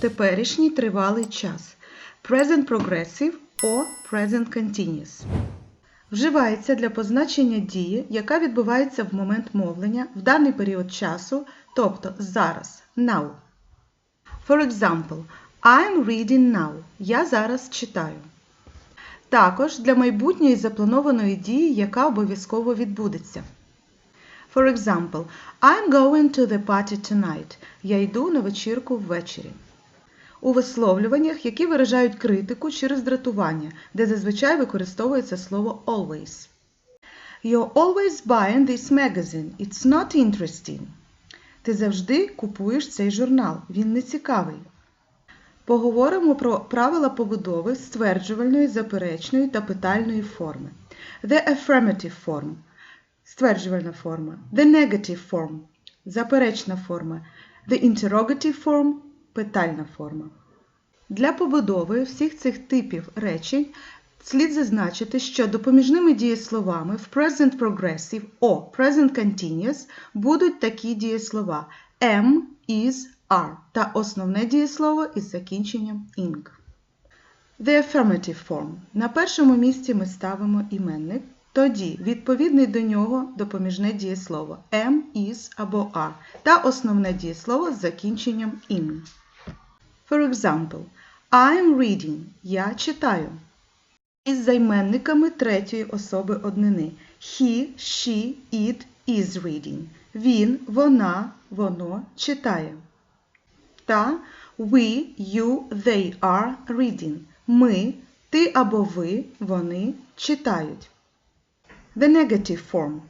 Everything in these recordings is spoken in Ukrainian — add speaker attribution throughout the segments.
Speaker 1: теперішній тривалий час. Present progressive or present continuous. Вживається для позначення дії, яка відбувається в момент мовлення в даний період часу, тобто зараз, now. For example, I'm reading now. Я зараз читаю. Також для майбутньої запланованої дії, яка обов'язково відбудеться. For example, I'm going to the party tonight. Я йду на вечірку ввечері. У висловлюваннях, які виражають критику чи роздратування, де зазвичай використовується слово always. You're always buying this magazine. It's not interesting. Ти завжди купуєш цей журнал. Він не цікавий. Поговоримо про правила побудови стверджувальної, заперечної та питальної форми. The affirmative form – стверджувальна форма. The negative form – заперечна форма. The interrogative form – питальна форма. Для побудови всіх цих типів речень слід зазначити, що допоміжними дієсловами в present progressive о present continuous будуть такі дієслова am, is, are та основне дієслово із закінченням ing. The affirmative form. На першому місці ми ставимо іменник, тоді відповідний до нього допоміжне дієслово am, is або are та основне дієслово з закінченням ing. For example, I'm reading. Я читаю. Із займенниками третьої особи однини. He, she, it is reading. Він, вона, воно читає. Та we, you, they are reading. Ми, ти або ви, вони читають. The negative form.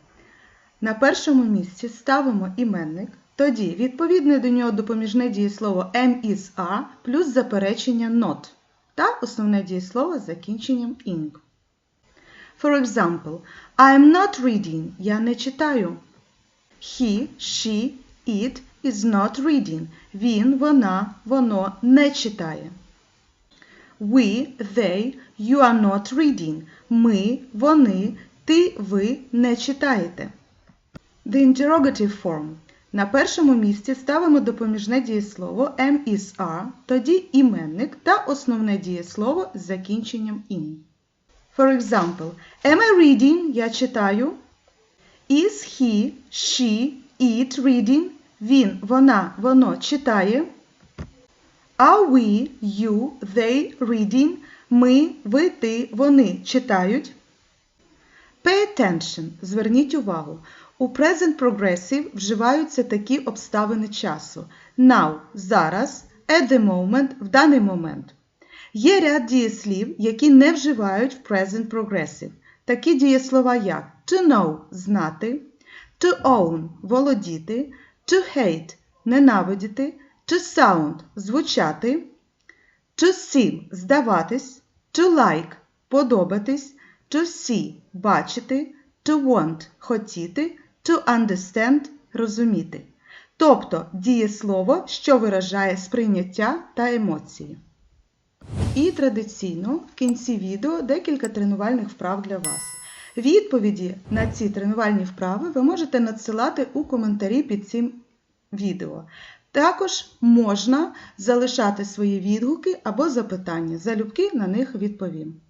Speaker 1: На першому місці ставимо іменник, тоді відповідне до нього допоміжне дієслово am, is, are плюс заперечення not та основне дієслово з закінченням ing. For example, I'm not reading. Я не читаю. He, she, it is not reading. Він, вона, воно не читає. We, they, you are not reading. Ми, вони, ти, ви не читаєте. The interrogative form. На першому місці ставимо допоміжне дієслово am, is, are, тоді іменник та основне дієслово з закінченням in. For example, am I reading? Я читаю. Is he, she, it reading? Він, вона, воно читає. Are we, you, they reading? Ми, ви, ти, вони читають. Pay attention. Зверніть увагу. У present progressive вживаються такі обставини часу. Now – зараз, at the moment – в даний момент. Є ряд дієслів, які не вживають в present progressive. Такі дієслова як to know – знати, to own – володіти, to hate – ненавидіти, to sound – звучати, to seem – здаватись, to like – подобатись, to see – бачити, to want – хотіти, to understand – розуміти. Тобто дієслово, що виражає сприйняття та емоції. І традиційно в кінці відео декілька тренувальних вправ для вас. Відповіді на ці тренувальні вправи ви можете надсилати у коментарі під цим відео. Також можна залишати свої відгуки або запитання. Залюбки на них відповім.